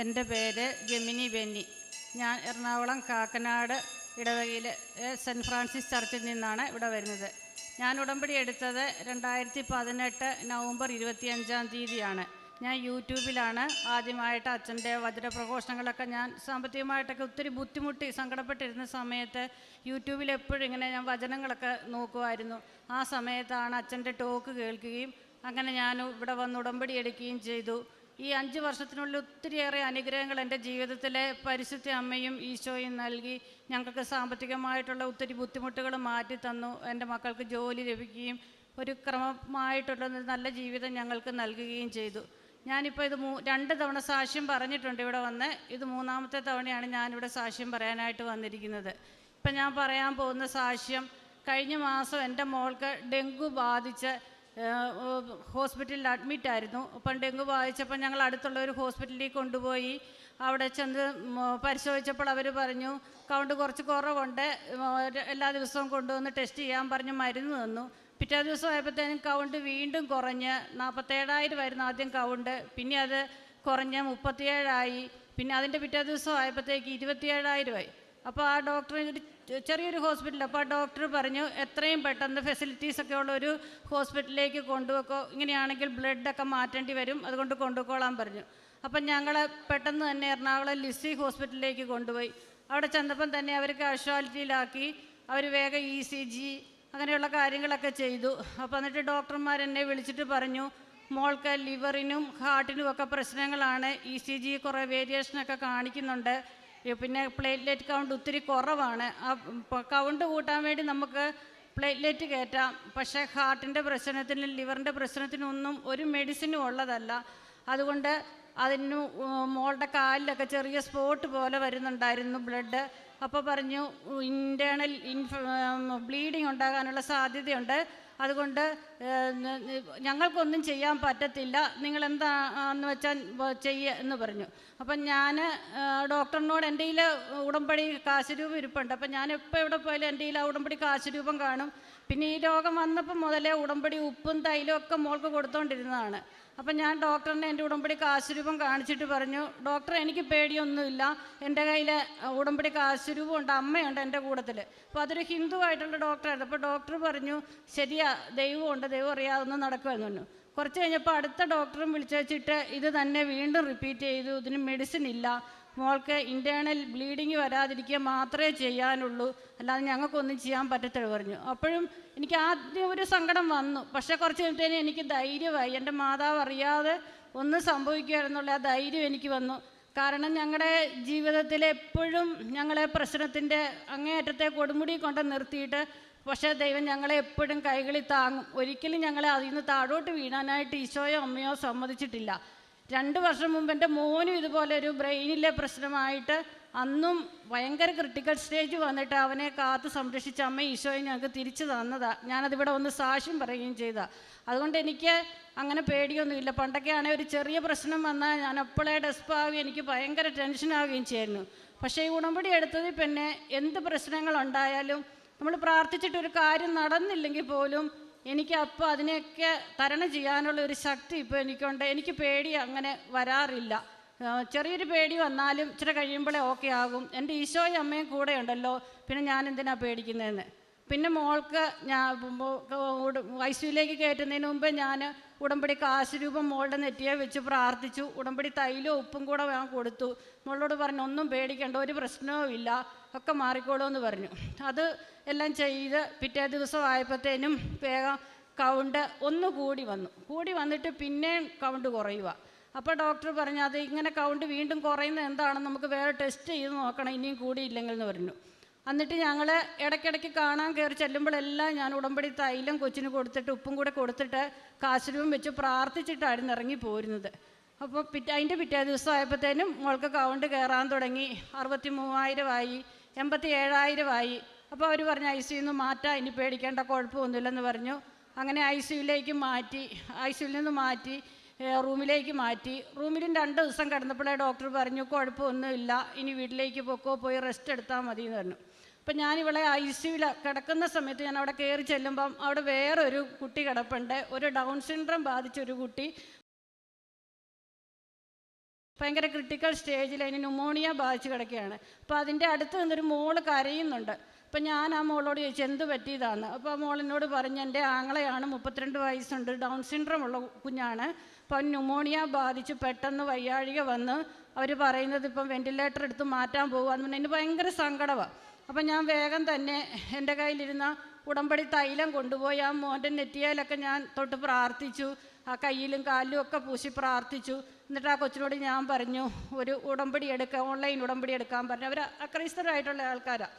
എന്റെ പേര് ജെമിനി ബെന്നി. ഞാൻ എറണാകുളം കാക്കനാട് ഇടവകയിലെ സെന്റ് ഫ്രാൻസിസ് ചർച്ചിൽ നിന്നാണ് ഇവിടെ വരുന്നത്. ഞാൻ ഉടമ്പടി എടുത്തത് രണ്ടായിരത്തി പതിനെട്ട് നവംബർ ഇരുപത്തിയഞ്ചാം തീയതിയാണ്. ഞാൻ യൂട്യൂബിലാണ് ആദ്യമായിട്ട് അച്ഛന്റെ വജ്രപ്രഘോഷണങ്ങളൊക്കെ ഞാൻ സാമ്പത്തികമായിട്ടൊക്കെ ഒത്തിരി ബുദ്ധിമുട്ടി സങ്കടപ്പെട്ടിരുന്ന സമയത്ത് യൂട്യൂബിൽ എപ്പോഴും ഇങ്ങനെ ഞാൻ വചനങ്ങളൊക്കെ നോക്കുമായിരുന്നു. ആ സമയത്താണ് അച്ഛന്റെ ടോക്ക് കേൾക്കുകയും അങ്ങനെ ഞാൻ ഇവിടെ വന്ന് ഉടമ്പടി എടുക്കുകയും ചെയ്തു. ഈ അഞ്ച് വർഷത്തിനുള്ളിൽ ഒത്തിരിയേറെ അനുഗ്രഹങ്ങൾ എന്റെ ജീവിതത്തിലെ പരിശുദ്ധ അമ്മയും ഈശോയും നൽകി. ഞങ്ങൾക്ക് സാമ്പത്തികമായിട്ടുള്ള ഒത്തിരി ബുദ്ധിമുട്ടുകൾ മാറ്റി തന്നു. എന്റെ മക്കൾക്ക് ജോലി ലഭിക്കുകയും ഒരു ക്രമമായിട്ടുള്ള നല്ല ജീവിതം ഞങ്ങൾക്ക് നൽകുകയും ചെയ്തു. ഞാനിപ്പോൾ ഇത് മൂ രണ്ട് തവണ സാക്ഷ്യം പറഞ്ഞിട്ടുണ്ട് ഇവിടെ വന്ന്. ഇത് മൂന്നാമത്തെ തവണയാണ് ഞാനിവിടെ സാക്ഷ്യം പറയാനായിട്ട് വന്നിരിക്കുന്നത്. ഇപ്പം ഞാൻ പറയാൻ പോകുന്ന സാക്ഷ്യം കഴിഞ്ഞ മാസം എന്റെ മോൾക്ക് ഡെങ്കു ബാധിച്ച് ഹോസ്പിറ്റലിൽ അഡ്മിറ്റായിരുന്നു അപ്പം ഡെങ്കു ബാധിച്ചപ്പോൾ ഞങ്ങൾ അടുത്തുള്ള ഒരു ഹോസ്പിറ്റലിൽ കൊണ്ടുപോയി. അവിടെ ചെന്ന് പരിശോധിച്ചപ്പോൾ അവർ പറഞ്ഞു കൗണ്ട് കുറച്ച് കുറവുണ്ട്. എല്ലാ ദിവസവും കൊണ്ടുവന്ന് ടെസ്റ്റ് ചെയ്യാൻ പറഞ്ഞ് മരുന്ന് തന്നു. പിറ്റേ ദിവസം ആയപ്പോഴത്തേനും കൗണ്ട് വീണ്ടും കുറഞ്ഞ്. നാൽപ്പത്തേഴായിരം ആയിരുന്നു ആദ്യം കൗണ്ട്. പിന്നെ അത് കുറഞ്ഞ് മുപ്പത്തിയേഴായി. പിന്നെ അതിന്റെ പിറ്റേ ദിവസം ആയപ്പോഴത്തേക്ക് ഇരുപത്തിയേഴായിരമായി അപ്പോൾ ആ ഡോക്ടർ ചെറിയൊരു ഹോസ്പിറ്റൽ അപ്പോൾ ആ ഡോക്ടർ പറഞ്ഞു എത്രയും പെട്ടെന്ന് ഫെസിലിറ്റീസ് ഒക്കെ ഉള്ള ഒരു ഹോസ്പിറ്റലിലേക്ക് കൊണ്ടുപോക്കോ ഇങ്ങനെയാണെങ്കിൽ ബ്ലഡൊക്കെ മാറ്റേണ്ടി വരും. അതുകൊണ്ട് കൊണ്ടുപോയിക്കോളാൻ പറഞ്ഞു. അപ്പം ഞങ്ങൾ പെട്ടെന്ന് തന്നെ എറണാകുളം ലിസി ഹോസ്പിറ്റലിലേക്ക് കൊണ്ടുപോയി. അവിടെ ചെന്നപ്പം തന്നെ അവർ കാഷ്വാലിറ്റിയിലാക്കി. അവർ വേഗം ഇ സി ജി അങ്ങനെയുള്ള കാര്യങ്ങളൊക്കെ ചെയ്തു. അപ്പോൾ എന്നിട്ട് ഡോക്ടർമാർ എന്നെ വിളിച്ചിട്ട് പറഞ്ഞു മോൾക്ക് ലിവറിനും ഹാർട്ടിനും ഒക്കെ പ്രശ്നങ്ങളാണ്. ഇ സി ജി കുറേ വേരിയേഷനൊക്കെ കാണിക്കുന്നുണ്ട്. പിന്നെ പ്ലേറ്റ്ലെറ്റ് കൗണ്ട് ഒത്തിരി കുറവാണ്. ആ കൗണ്ട് കൂട്ടാൻ വേണ്ടി നമുക്ക് പ്ലേറ്റ്ലെറ്റ് കയറ്റാം. പക്ഷേ ഹാർട്ടിന്റെ പ്രശ്നത്തിനും ലിവറിന്റെ പ്രശ്നത്തിനും ഒന്നും ഒരു മെഡിസിനും ഉള്ളതല്ല. അതുകൊണ്ട് അതിന് മോളുടെ കാലിലൊക്കെ ചെറിയ സ്പോട്ട് പോലെ വരുന്നുണ്ടായിരുന്നു ബ്ലഡ്. അപ്പോൾ പറഞ്ഞു ഇന്റേണൽ ഇൻഫ ബ്ലീഡിങ് ഉണ്ടാകാനുള്ള സാധ്യതയുണ്ട്. അതുകൊണ്ട് ഞങ്ങൾക്കൊന്നും ചെയ്യാൻ പറ്റത്തില്ല. നിങ്ങൾ എന്താന്ന് വെച്ചാൽ ചെയ്യുക ചെയ്യ എന്ന് പറഞ്ഞു. അപ്പം ഞാൻ ഡോക്ടറിനോട് എന്റെ കയ്യിൽ ഉടമ്പടി കാശ് രൂപം ഇരിപ്പുണ്ട്. അപ്പം ഞാൻ എപ്പോൾ എവിടെ പോയാലും എന്റെ കയ്യിൽ ആ ഉടമ്പടി കാശ് രൂപം കാണും. പിന്നെ ഈ രോഗം വന്നപ്പോൾ മുതലേ ഉടമ്പടി ഉപ്പും തൈലും ഒക്കെ മോൾക്ക് കൊടുത്തോണ്ടിരുന്നതാണ്. അപ്പം ഞാൻ ഡോക്ടറിനെ എന്റെ ഉടമ്പടി കാശുരൂപം കാണിച്ചിട്ട് പറഞ്ഞു ഡോക്ടർ എനിക്ക് പേടിയൊന്നുമില്ല. എന്റെ കയ്യിൽ ഉടമ്പടി കാശുരൂപം ഉണ്ട് അമ്മയുണ്ട് എന്റെ കൂടത്തിൽ അപ്പോൾ അതൊരു ഹിന്ദു ആയിട്ടുള്ള ഡോക്ടറായിരുന്നു. അപ്പോൾ ഡോക്ടർ പറഞ്ഞു ശരിയാ ദൈവമുണ്ട് ദൈവം അറിയാവുന്ന നടക്കുമെന്ന് പറഞ്ഞു കുറച്ച് കഴിഞ്ഞപ്പോൾ അടുത്ത ഡോക്ടറും വിളിച്ചു വെച്ചിട്ട് ഇത് തന്നെ വീണ്ടും റിപ്പീറ്റ് ചെയ്തു ഇതിന് മെഡിസിൻ ഇല്ല. മോൾക്ക് ഇന്റേണൽ ബ്ലീഡിങ് വരാതിരിക്കുക മാത്രമേ ചെയ്യാനുള്ളൂ. അല്ലാതെ ഞങ്ങൾക്കൊന്നും ചെയ്യാൻ പറ്റത്തില്ല പറഞ്ഞു. അപ്പോഴും എനിക്ക് ആദ്യം ഒരു സങ്കടം വന്നു. പക്ഷേ കുറച്ച് കഴിഞ്ഞിട്ടേ എനിക്ക് ധൈര്യമായി. എന്റെ മാതാവ് അറിയാതെ ഒന്നും സംഭവിക്കുകയായിരുന്നുള്ള ആ ധൈര്യം എനിക്ക് വന്നു. കാരണം ഞങ്ങളുടെ ജീവിതത്തിൽ എപ്പോഴും ഞങ്ങളെ പ്രശ്നത്തിന്റെ അങ്ങേയറ്റത്തെ കൊടുമുടി കൊണ്ട് നിർത്തിയിട്ട് പക്ഷേ ദൈവം ഞങ്ങളെ എപ്പോഴും കൈകളിൽ താങ്ങും. ഒരിക്കലും ഞങ്ങളെ അതിൽ നിന്ന് താഴോട്ട് വീഴാനായിട്ട് ഈശോയോ അമ്മയോ സമ്മതിച്ചിട്ടില്ല. രണ്ട് വർഷം മുമ്പ് എന്റെ മോനും ഇതുപോലെ ഒരു ബ്രെയിനിലെ പ്രശ്നമായിട്ട് അന്നും ഭയങ്കര ക്രിട്ടിക്കൽ സ്റ്റേജ് വന്നിട്ട് അവനെ കാത്ത് സംരക്ഷിച്ച അമ്മ ഈശോയെ ഞങ്ങൾക്ക് തിരിച്ചു തന്നതാ. ഞാനതിവിടെ ഒന്ന് സാക്ഷ്യം പറയുകയും ചെയ്താ. അതുകൊണ്ട് എനിക്ക് അങ്ങനെ പേടിയൊന്നുമില്ല. പണ്ടൊക്കെ ആണെങ്കിൽ ഒരു ചെറിയ പ്രശ്നം വന്നാൽ ഞാൻ അപ്പോഴേ ഡെസ്പാവുകയും എനിക്ക് ഭയങ്കര ടെൻഷനാവുകയും ചെയ്യുന്നു പക്ഷേ ഈ ഉടമ്പടി എടുത്തതിൽ പിന്നെ എന്ത് പ്രശ്നങ്ങളുണ്ടായാലും നമ്മൾ പ്രാർത്ഥിച്ചിട്ടൊരു കാര്യം നടന്നില്ലെങ്കിൽ പോലും എനിക്ക് അപ്പോൾ അതിനെയൊക്കെ തരണം ചെയ്യാനുള്ള ഒരു ശക്തി ഇപ്പോൾ എനിക്കുണ്ട്. എനിക്ക് പേടി അങ്ങനെ വരാറില്ല. ചെറിയൊരു പേടി വന്നാലും ഇച്ചിരി കഴിയുമ്പോഴേ ഓക്കെ ആകും. എന്റെ ഈശോയും അമ്മയും കൂടെ ഉണ്ടല്ലോ പിന്നെ ഞാൻ എന്തിനാ പേടിക്കുന്നതെന്ന്? പിന്നെ മോൾക്ക് ഞാൻ ഐ സിയിലേക്ക് കയറ്റുന്നതിന് മുമ്പ് ഞാൻ ഉടമ്പടി കാശ് രൂപം മോളുടെ നെറ്റിയെ വെച്ച് പ്രാർത്ഥിച്ചു. ഉടമ്പടി തൈലും ഉപ്പും കൂടെ ഞാൻ കൊടുത്തു. മോളോട് പറഞ്ഞു ഒന്നും പേടിക്കേണ്ട ഒരു പ്രശ്നവും ഇല്ല. ഒക്കെ മാറിക്കോളൂ എന്ന് പറഞ്ഞു. അത് എല്ലാം ചെയ്ത് പിറ്റേ ദിവസം ആയപ്പോഴത്തേനും വേഗം കൗണ്ട് ഒന്ന് കൂടി വന്നു. കൂടി വന്നിട്ട് പിന്നെയും കൗണ്ട് കുറയുക. അപ്പോൾ ഡോക്ടർ പറഞ്ഞു അത് ഇങ്ങനെ കൗണ്ട് വീണ്ടും കുറയുന്നത് എന്താണെന്ന് നമുക്ക് വേറെ ടെസ്റ്റ് ചെയ്ത് നോക്കണം. ഇനിയും കൂടിയില്ലെങ്കിൽ എന്ന് പറഞ്ഞു. എന്നിട്ട് ഞങ്ങൾ ഇടയ്ക്കിടയ്ക്ക് കാണാൻ കയറി ചെല്ലുമ്പോഴെല്ലാം ഞാൻ ഉടമ്പടി തൈലം കൊച്ചിന് കൊടുത്തിട്ട് ഉപ്പും കൂടെ കൊടുത്തിട്ട് കാശുരൂപം വെച്ച് പ്രാർത്ഥിച്ചിട്ടായിരുന്നു ഇറങ്ങി പോരുന്നത്. അപ്പോൾ പിറ്റേ അതിന്റെ പിറ്റേ ദിവസം ആയപ്പോഴത്തേനും മോൾക്ക് കൗണ്ട് കയറാൻ തുടങ്ങി. അറുപത്തി മൂവായിരമായി എൺപത്തി ഏഴായിരമായി അപ്പോൾ അവർ പറഞ്ഞു ഐ സിന്ന് മാറ്റാം ഇനി പേടിക്കേണ്ട കുഴപ്പമൊന്നുമില്ലെന്ന് പറഞ്ഞു. അങ്ങനെ ഐ സിയുലേക്ക് മാറ്റി ഐ സിയിൽ നിന്ന് മാറ്റി റൂമിലേക്ക് മാറ്റി. റൂമിലും രണ്ട് ദിവസം കിടന്നപ്പോഴേ ഡോക്ടർ പറഞ്ഞു കുഴപ്പമൊന്നുമില്ല ഇനി വീട്ടിലേക്ക് പൊക്കോ പോയി റെസ്റ്റ് എടുത്താൽ മതി എന്ന് പറഞ്ഞു. അപ്പം ഞാൻ ഇവളെ ഐ സിയിൽ കിടക്കുന്ന സമയത്ത് ഞാൻ അവിടെ കയറി ചെല്ലുമ്പം അവിടെ വേറൊരു കുട്ടി കിടപ്പുണ്ട്. ഒരു ഡൗൺ സിൻഡ്രം ബാധിച്ച ഒരു കുട്ടി. ഭയങ്കര ക്രിട്ടിക്കൽ സ്റ്റേജിൽ അതിന് ന്യൂമോണിയ ബാധിച്ച് കിടക്കുകയാണ്. അപ്പോൾ അതിന്റെ അടുത്ത് നിന്നൊരു മോൾ കരയുന്നുണ്ട്. അപ്പം ഞാൻ ആ മോളോട് ചോദിച്ചു എന്ത് പറ്റിയതാണ്? അപ്പോൾ ആ മോളിനോട് പറഞ്ഞ് എന്റെ ആങ്ങളെയാണ് മുപ്പത്തിരണ്ട് വയസ്സുണ്ട് ഡൗൺ സിൻഡ്രം ഉള്ള കുഞ്ഞാണ്. അപ്പം ന്യൂമോണിയ ബാധിച്ച് പെട്ടെന്ന് വയ്യാഴിക വന്ന് അവർ പറയുന്നത് ഇപ്പം വെന്റിലേറ്റർ എടുത്ത് മാറ്റാൻ പോകുക എന്ന് പറഞ്ഞാൽ ഭയങ്കര സങ്കടമാണ് അപ്പം ഞാൻ വേഗം തന്നെ എന്റെ കയ്യിലിരുന്ന ഉടമ്പടി തൈലം കൊണ്ടുപോയി ആ മോന്റെ നെറ്റിയയിലൊക്കെ ഞാൻ തൊട്ട് പ്രാർത്ഥിച്ചു ആ കയ്യിലും കാലിലും ഒക്കെ പൂശി പ്രാർത്ഥിച്ചു. എന്നിട്ട് ആ കൊച്ചിനോട് ഞാൻ പറഞ്ഞു ഒരു ഉടമ്പടി എടുക്കുക ഓൺലൈൻ ഉടമ്പടി എടുക്കാൻ പറഞ്ഞു. അവർ അക്രൈസ്തരായിട്ടുള്ള ആൾക്കാരാണ്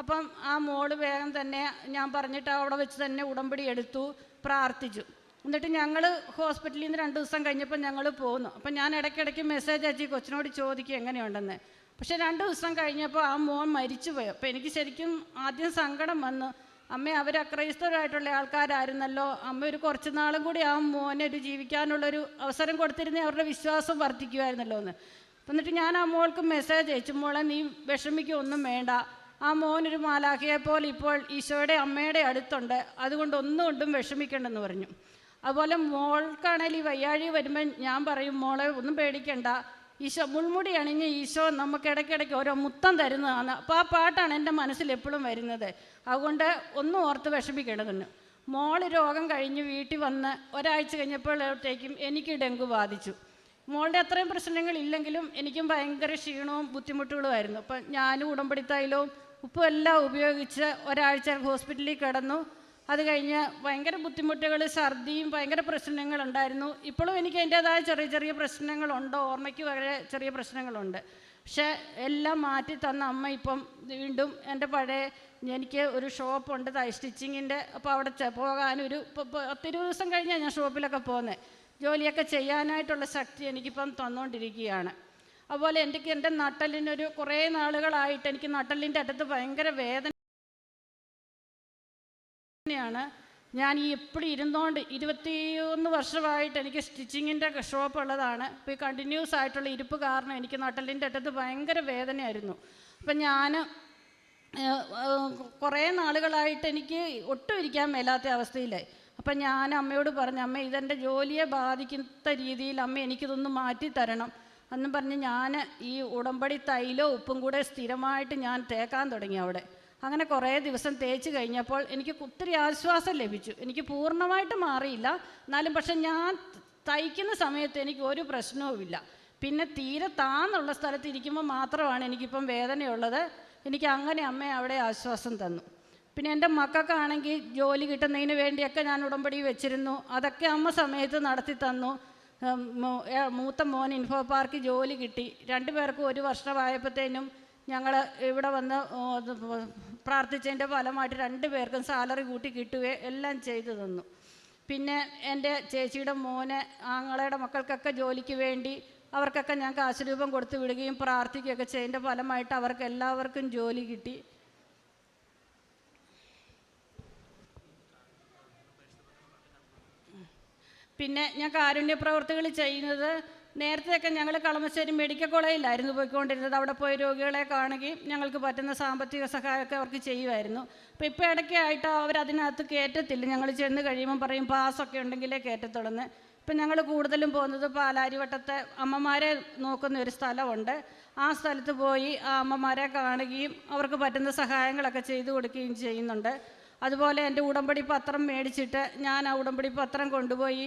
അപ്പം ആ മോൾ വേഗം തന്നെ ഞാൻ പറഞ്ഞിട്ട് അവിടെ വെച്ച് തന്നെ ഉടമ്പടി എടുത്തു പ്രാർത്ഥിച്ചു. എന്നിട്ട് ഞങ്ങൾ ഹോസ്പിറ്റലിൽ നിന്ന് രണ്ട് ദിവസം കഴിഞ്ഞപ്പോൾ ഞങ്ങൾ പോന്നു. അപ്പം ഞാൻ ഇടയ്ക്കിടയ്ക്ക് മെസ്സേജ് അയച്ച് കൊച്ചിനോട് ചോദിക്കും എങ്ങനെയുണ്ടെന്ന്. പക്ഷെ രണ്ട് ദിവസം കഴിഞ്ഞപ്പോൾ ആ മോൻ മരിച്ചു പോയി അപ്പോൾ എനിക്ക് ശരിക്കും ആദ്യം സങ്കടം വന്നു. അമ്മ അവർ അക്രൈസ്തവരായിട്ടുള്ള ആൾക്കാരായിരുന്നല്ലോ. അമ്മ ഒരു കുറച്ച് നാളും കൂടി ആ മോനെ ഒരു ജീവിക്കാനുള്ളൊരു അവസരം കൊടുത്തിരുന്ന അവരുടെ വിശ്വാസം വർദ്ധിക്കുമായിരുന്നല്ലോ എന്ന്. എന്നിട്ട് ഞാൻ ആ മോൾക്ക് മെസ്സേജ് അയച്ചു. മോളെ നീ വിഷമിക്കൊന്നും വേണ്ട. ആ മോനൊരു മാലാഖയെ പോലെ ഇപ്പോൾ ഈശോയുടെ അമ്മയുടെ അടുത്തുണ്ട്. അതുകൊണ്ട് ഒന്നും കൊണ്ടും വിഷമിക്കണ്ടെന്ന് പറഞ്ഞു. അതുപോലെ മോൾക്കാണെങ്കിൽ ഈ വയ്യാഴി വരുമ്പോൾ ഞാൻ പറയും മോളെ ഒന്നും പേടിക്കണ്ട. ഈശോ മുൾമുടി അണിഞ്ഞ് ഈശോ നമുക്ക് ഇടയ്ക്കിടയ്ക്ക് ഓരോ മുത്തം തരുന്നതാണ്. അപ്പോൾ ആ പാട്ടാണ് എന്റെ മനസ്സിൽ എപ്പോഴും വരുന്നത്. അതുകൊണ്ട് ഒന്നും ഓർത്ത് വിഷമിക്കേണ്ടതുണ്ട് മോൾ രോഗം കഴിഞ്ഞ് വീട്ടിൽ വന്ന് ഒരാഴ്ച കഴിഞ്ഞപ്പോഴത്തേക്കും എനിക്ക് ഡെങ്കു ബാധിച്ചു. മോളുടെ അത്രയും പ്രശ്നങ്ങളില്ലെങ്കിലും എനിക്കും ഭയങ്കര ക്ഷീണവും ബുദ്ധിമുട്ടുകളുമായിരുന്നു അപ്പം ഞാനും ഉടമ്പടി തൈലവും ഉപ്പും എല്ലാം ഉപയോഗിച്ച് ഒരാഴ്ച ഹോസ്പിറ്റലിൽ കിടന്നു. അത് കഴിഞ്ഞ് ഭയങ്കര ബുദ്ധിമുട്ടുകൾ ഛർദിയും ഭയങ്കര പ്രശ്നങ്ങളുണ്ടായിരുന്നു. ഇപ്പോഴും എനിക്ക് അതിന്റേതായ ചെറിയ ചെറിയ പ്രശ്നങ്ങളുണ്ട്. ഓർമ്മയ്ക്ക് വളരെ ചെറിയ പ്രശ്നങ്ങളുണ്ട്. പക്ഷേ എല്ലാം മാറ്റി തന്ന അമ്മ ഇപ്പം വീണ്ടും എന്റെ പഴയ എനിക്ക് ഒരു ഷോപ്പുണ്ട് തൈ സ്റ്റിച്ചിങ്ങിന്റെ. അപ്പോൾ അവിടെ പോകാനൊരു പത്തിരുപത് ദിവസം കഴിഞ്ഞാൽ ഞാൻ ഷോപ്പിലൊക്കെ പോകുന്നത് ജോലിയൊക്കെ ചെയ്യാനായിട്ടുള്ള ശക്തി എനിക്കിപ്പം തന്നുകൊണ്ടിരിക്കുകയാണ് അതുപോലെ എനിക്ക് എന്റെ നട്ടലിനൊരു കുറേ നാളുകളായിട്ട് എനിക്ക് നട്ടലിന്റെ അടുത്ത് ഭയങ്കര വേദന ാണ് ഞാൻ ഈ എപ്പോഴും ഇരുന്നോണ്ട് ഇരുപത്തിയൊന്ന് വർഷമായിട്ട് എനിക്ക് സ്റ്റിച്ചിങ്ങിന്റെ ഷോപ്പ് ഉള്ളതാണ്. ഇപ്പോൾ ഈ കണ്ടിന്യൂസ് ആയിട്ടുള്ള ഇരിപ്പ് കാരണം എനിക്ക് നട്ടലിന്റെ അറ്റത്ത് ഭയങ്കര വേദനയായിരുന്നു. അപ്പം ഞാൻ കുറേ നാളുകളായിട്ട് എനിക്ക് ഒട്ടും ഇരിക്കാൻ മേലാത്ത അവസ്ഥയിലായി. അപ്പം ഞാൻ അമ്മയോട് പറഞ്ഞു അമ്മ ഇതെന്റെ ജോലിയെ ബാധിക്കുന്ന രീതിയിൽ അമ്മ എനിക്കിതൊന്ന് മാറ്റി തരണം. എന്നും പറഞ്ഞ് ഞാൻ ഈ ഉടമ്പടി തൈലോ ഉപ്പും കൂടെ സ്ഥിരമായിട്ട് ഞാൻ തേക്കാൻ തുടങ്ങി അവിടെ. അങ്ങനെ കുറേ ദിവസം തേച്ച് കഴിഞ്ഞപ്പോൾ എനിക്ക് ഒത്തിരി ആശ്വാസം ലഭിച്ചു. എനിക്ക് പൂർണമായിട്ട് മാറിയില്ല. എന്നാലും പക്ഷെ ഞാൻ തയ്ക്കുന്ന സമയത്ത് എനിക്ക് ഒരു പ്രശ്നവുമില്ല പിന്നെ തീരെ താന്നുള്ള സ്ഥലത്ത് ഇരിക്കുമ്പോൾ മാത്രമാണ് എനിക്കിപ്പം വേദനയുള്ളത്. എനിക്ക് അങ്ങനെ അമ്മ അവിടെ ആശ്വാസം തന്നു. പിന്നെ എന്റെ മക്കൾക്കാണെങ്കിൽ ജോലി കിട്ടുന്നതിന് വേണ്ടിയൊക്കെ ഞാൻ ഉടമ്പടി വെച്ചിരുന്നു. അതൊക്കെ അമ്മ സമയത്ത് നടത്തി തന്നു. മൂത്ത മോൻ ഇൻഫോ പാർക്ക് ജോലി കിട്ടി. രണ്ടു പേർക്കും ഒരു വർഷമായപ്പോഴത്തേനും ഞങ്ങൾ ഇവിടെ വന്ന് പ്രാർത്ഥിച്ചതിന്റെ ഫലമായിട്ട് രണ്ട് പേർക്കും സാലറി കൂട്ടി കിട്ടുകയും എല്ലാം ചെയ്തു തന്നു. പിന്നെ എന്റെ ചേച്ചിയുടെ മോനെ ആങ്ങളയുടെ മക്കൾക്കൊക്കെ ജോലിക്ക് വേണ്ടി അവർക്കൊക്കെ ഞാൻ കാശ് രൂപം കൊടുത്തു വിടുകയും പ്രാർത്ഥിക്കുകയൊക്കെ ചെയ്തതിന്റെ ഫലമായിട്ട് അവർക്ക് എല്ലാവർക്കും ജോലി കിട്ടി. പിന്നെ ഞാൻ കാരുണ്യ പ്രവർത്തികൾ ചെയ്യുന്നത് നേരത്തെയൊക്കെ ഞങ്ങൾ കളമശ്ശേരി മെഡിക്കൽ കോളേജിലായിരുന്നു പോയിക്കൊണ്ടിരുന്നത്. അവിടെ പോയി രോഗികളെ കാണുകയും ഞങ്ങൾക്ക് പറ്റുന്ന സാമ്പത്തിക സഹായമൊക്കെ അവർക്ക് ചെയ്യുമായിരുന്നു. അപ്പോൾ ഇപ്പോൾ ഇടയ്ക്കായിട്ട് അവരതിനകത്ത് കയറ്റത്തില്ല ഞങ്ങൾ ചെന്ന് കഴിയുമ്പോൾ പറയും പാസ്സൊക്കെ ഉണ്ടെങ്കിലേ കയറ്റത്തുള്ളൂ ഇപ്പം ഞങ്ങൾ കൂടുതലും പോകുന്നത് പാലാരിവട്ടത്തെ അമ്മമാരെ നോക്കുന്ന ഒരു സ്ഥലമുണ്ട്. ആ സ്ഥലത്ത് പോയി ആ അമ്മമാരെ കാണുകയും അവർക്ക് പറ്റുന്ന സഹായങ്ങളൊക്കെ ചെയ്തു കൊടുക്കുകയും ചെയ്യുന്നുണ്ട്. അതുപോലെ എന്റെ ഉടമ്പടി പത്രം മേടിച്ചിട്ട് ഞാൻ ആ ഉടമ്പടി പത്രം കൊണ്ടുപോയി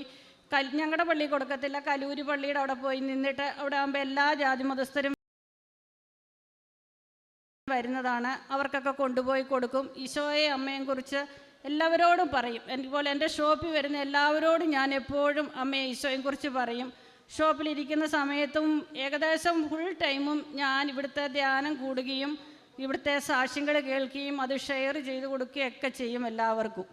ഞങ്ങളുടെ പള്ളി കൊടുക്കത്തില്ല. കലൂര് പള്ളിയുടെ അവിടെ പോയി നിന്നിട്ട് അവിടെ ആകുമ്പോൾ എല്ലാ ജാതി മതസ്ഥരും വരുന്നതാണ്. അവർക്കൊക്കെ കൊണ്ടുപോയി കൊടുക്കും. ഈശോയെ അമ്മയെ കുറിച്ച് എല്ലാവരോടും പറയും. അതുപോലെ എന്റെ ഷോപ്പിൽ വരുന്ന എല്ലാവരോടും ഞാൻ എപ്പോഴും അമ്മയെ ഈശോയെ കുറിച്ച് പറയും. ഷോപ്പിലിരിക്കുന്ന സമയത്തും ഏകദേശം ഫുൾ ടൈമും ഞാൻ ഇവിടുത്തെ ധ്യാനം കൂടുകയും ഇവിടുത്തെ സാക്ഷ്യങ്ങൾ കേൾക്കുകയും അത് ഷെയർ ചെയ്ത് കൊടുക്കുകയൊക്കെ ചെയ്യും എല്ലാവർക്കും.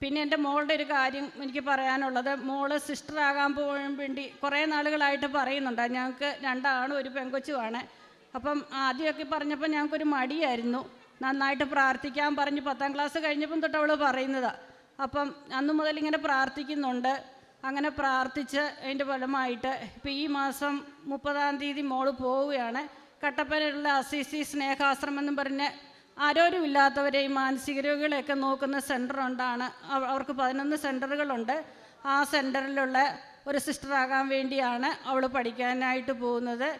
പിന്നെ എന്റെ മോളുടെ ഒരു കാര്യം എനിക്ക് പറയാനുള്ളത്. മോൾ സിസ്റ്റർ ആകാൻ പോകാൻ വേണ്ടി കുറേ നാളുകളായിട്ട് പറയുന്നുണ്ട്. ഞങ്ങൾക്ക് രണ്ടാണും ഒരു പെങ്കൊച്ചുമാണ്. അപ്പം ആദ്യമൊക്കെ പറഞ്ഞപ്പോൾ ഞങ്ങൾക്കൊരു മടിയായിരുന്നു. നന്നായിട്ട് പ്രാർത്ഥിക്കാൻ പറഞ്ഞ് പത്താം ക്ലാസ് കഴിഞ്ഞപ്പം തൊട്ട് അവൾ പറയുന്നതാണ് അപ്പം അന്ന് മുതൽ ഇങ്ങനെ പ്രാർത്ഥിക്കുന്നുണ്ട്. അങ്ങനെ പ്രാർത്ഥിച്ച് അതിന്റെ ഫലമായിട്ട് ഇപ്പം ഈ മാസം മുപ്പതാം തീയതി മോൾ പോവുകയാണ്. കട്ടപ്പനയിലുള്ള അസിസി സ്നേഹാശ്രമം എന്നും പറഞ്ഞ് ആരോരുമില്ലാത്തവരെയും മാനസിക രോഗികളെയൊക്കെ നോക്കുന്ന സെന്റർ ഉണ്ടാണ് അവ- അവർക്ക് പതിനൊന്ന് സെന്ററുകളുണ്ട് ആ സെന്ററിലുള്ള ഒരു സിസ്റ്ററാകാൻ വേണ്ടിയാണ് അവൾ പഠിക്കാനായിട്ട് പോകുന്നത്.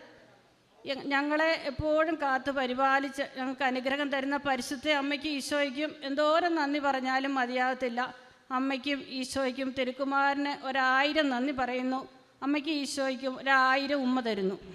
ഞങ്ങളെ എപ്പോഴും കാത്തു പരിപാലിച്ച് ഞങ്ങൾക്ക് അനുഗ്രഹം തരുന്ന പരിശുദ്ധ അമ്മയ്ക്കും ഈശോയ്ക്കും എന്തോരം നന്ദി പറഞ്ഞാലും മതിയാകത്തില്ല. അമ്മയ്ക്കും ഈശോയ്ക്കും തിരുക്കുമാരന് ഒരായിരം നന്ദി പറയുന്നു. അമ്മയ്ക്കും ഈശോയ്ക്കും ഒരായിരം ഉമ്മ തരുന്നു.